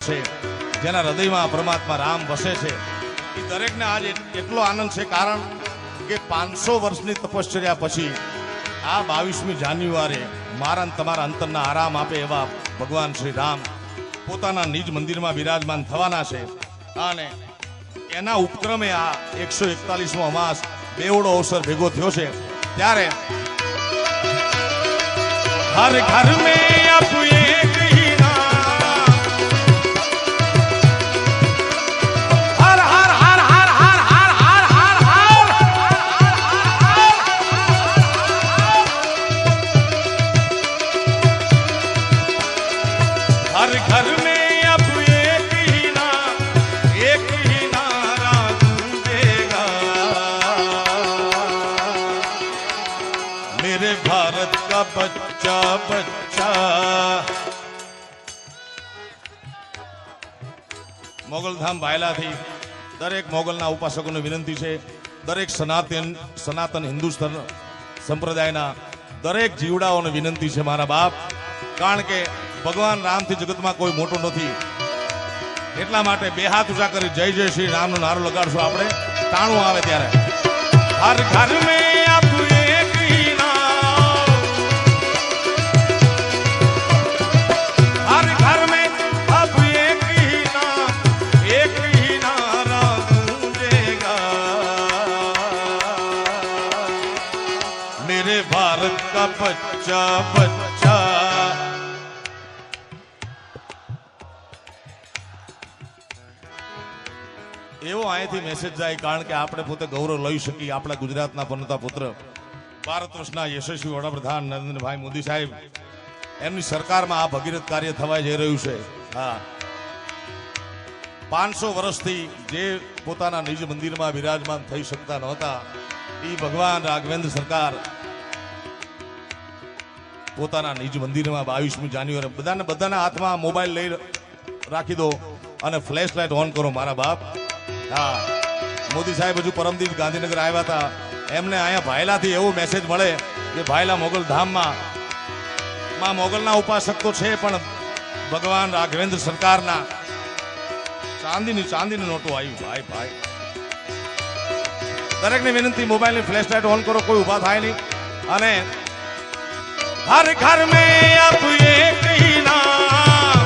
છે. જેના હૃદયમાં પરમાત્મા રામ વસે છે. એ દરેકને આજ એટલો આનંદ છે કારણ કે પાંચસો વર્ષની તપશ્ચર્યા પછી આ બાવીસમી જાન્યુઆરી મારા તમારા અંતરના આરામ આપે એવા ભગવાન શ્રી રામ પોતાના નિજ મંદિરમાં બિરાજમાન થવાના છે. અને એના ઉપક્રમે આ એકસો એકતાલીસમો અમાસ બેવડો અવસર ભેગો થયો છે. ત્યારે હર ઘર મેં બચ્ચા બચ્ચા મોગલધામ ભાયલાથી દરેક મોગલના ઉપાસકોને વિનંતી છે દરેક સનાતન સનાતન હિન્દુસ્તાન સંપ્રદાયના દરેક જીવડાઓને વિનંતી છે મારા બાપ કારણ કે ભગવાન રામથી જગતમાં કોઈ મોટો નથી એટલા માટે બે હાથ ઊંચા કરી જય જય શ્રી રામનો નારો લગાડશું આપણે. તાણું આવે ત્યારે. હર ઘર મેં मेरे भारत का बच्चा बच्चा એવો અહીંયાથી મેસેજ જાય કારણ કે આપણે પોતે ગૌરવ લઈ શકીએ આપણા ગુજરાતના પનોતા પુત્ર ભારત વર્ષના યશસ્વી વડાપ્રધાન નરેન્દ્રભાઈ મોદી સાહેબ એમની સરકારમાં આ ભગીરથ કાર્ય થવા જઈ રહ્યું છે હા પાંચસો વર્ષથી જે પોતાના નિજ મંદિરમાં બિરાજમાન થઈ શકતા નહોતા એ ભગવાન રાઘવેન્દ્ર સરકાર પોતાના નિજ મંદિરમાં બાવીસમી જાન્યુઆરી. બધાને બધાના હાથમાં મોબાઈલ લઈ રાખી દો. અને ફ્લેશ લાઇટ ઓન કરો, મારા બાપ. હા. મોદી સાહેબ હજુ પરમદીપ ગાંધીનગર આવ્યા હતા. એમને અહીંયા ભાયલાથી એવો મેસેજ મળે કે ભાયલા મોગલ ધામમાં. માં મોગલના ઉપાસક તો છે, પણ ભગવાન રાઘવેન્દ્ર સરકારના. ચાંદીની ચાંદીની નોટો આવી. ભાઈ ભાઈ. દરેકને વિનંતી, મોબાઈલની ફ્લેશ લાઇટ ઓન કરો, કોઈ ઊભા થાય નહીં. અને हर घर में अब एक ही नाम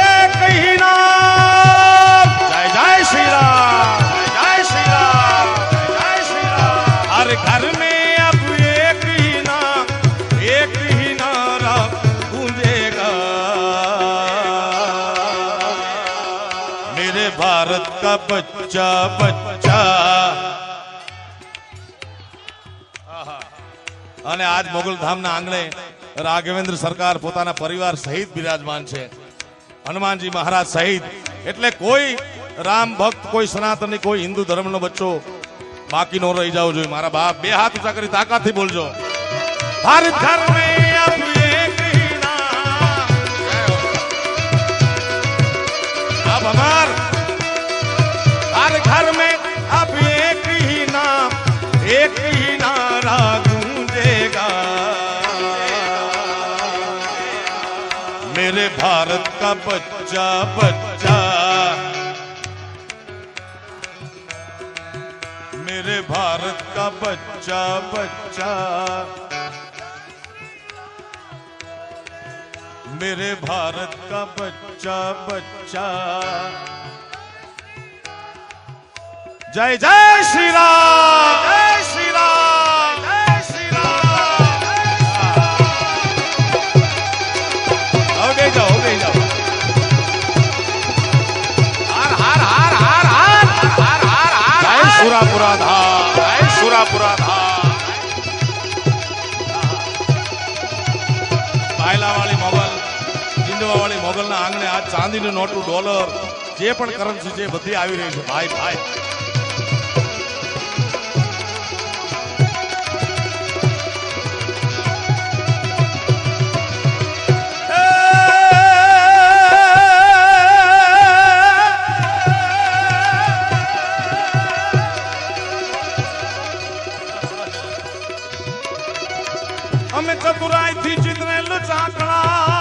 एक ही नाम जय जय श्री राम, जय श्री राम, जय श्री राम। हर घर में अब एक ही नाम एक ही नारा गूंजेगा मेरे भारत का बच्चा बच्चा। અને આજ મોગલધામના આંગણે રાઘવેન્દ્ર સરકાર પોતાના પરિવાર સહિત બિરાજમાન છે. હનુમાનજી મહારાજ સહિત, એટલે કોઈ રામ ભક્ત, કોઈ સનાતની કોઈ હિન્દુ ધર્મ નો બચ્ચો બાકી નો રહી જવો જોઈએ. મારા બાપ, બે હાથ ઊંચા કરી તાકાતથી બોલજો. ભારત નામ એક मेरे भारत का बच्चा बच्चा। मेरे भारत का बच्चा बच्चा। मेरे भारत का बच्चा बच्चा। जय जय श्री राम। जय सुरापुरा धाम जय सुरापुरा धाम પાયલા વાળી મોગલ ઇન્ડવા વાળી મોગલના આંગણે આ ચાંદીનું નોટું ડોલર જે પણ કરન્સી છે બધી આવી રહી છે ભાઈ ભાઈ અમે ચતુરાઈ થી ચિતરેલું ચાકડા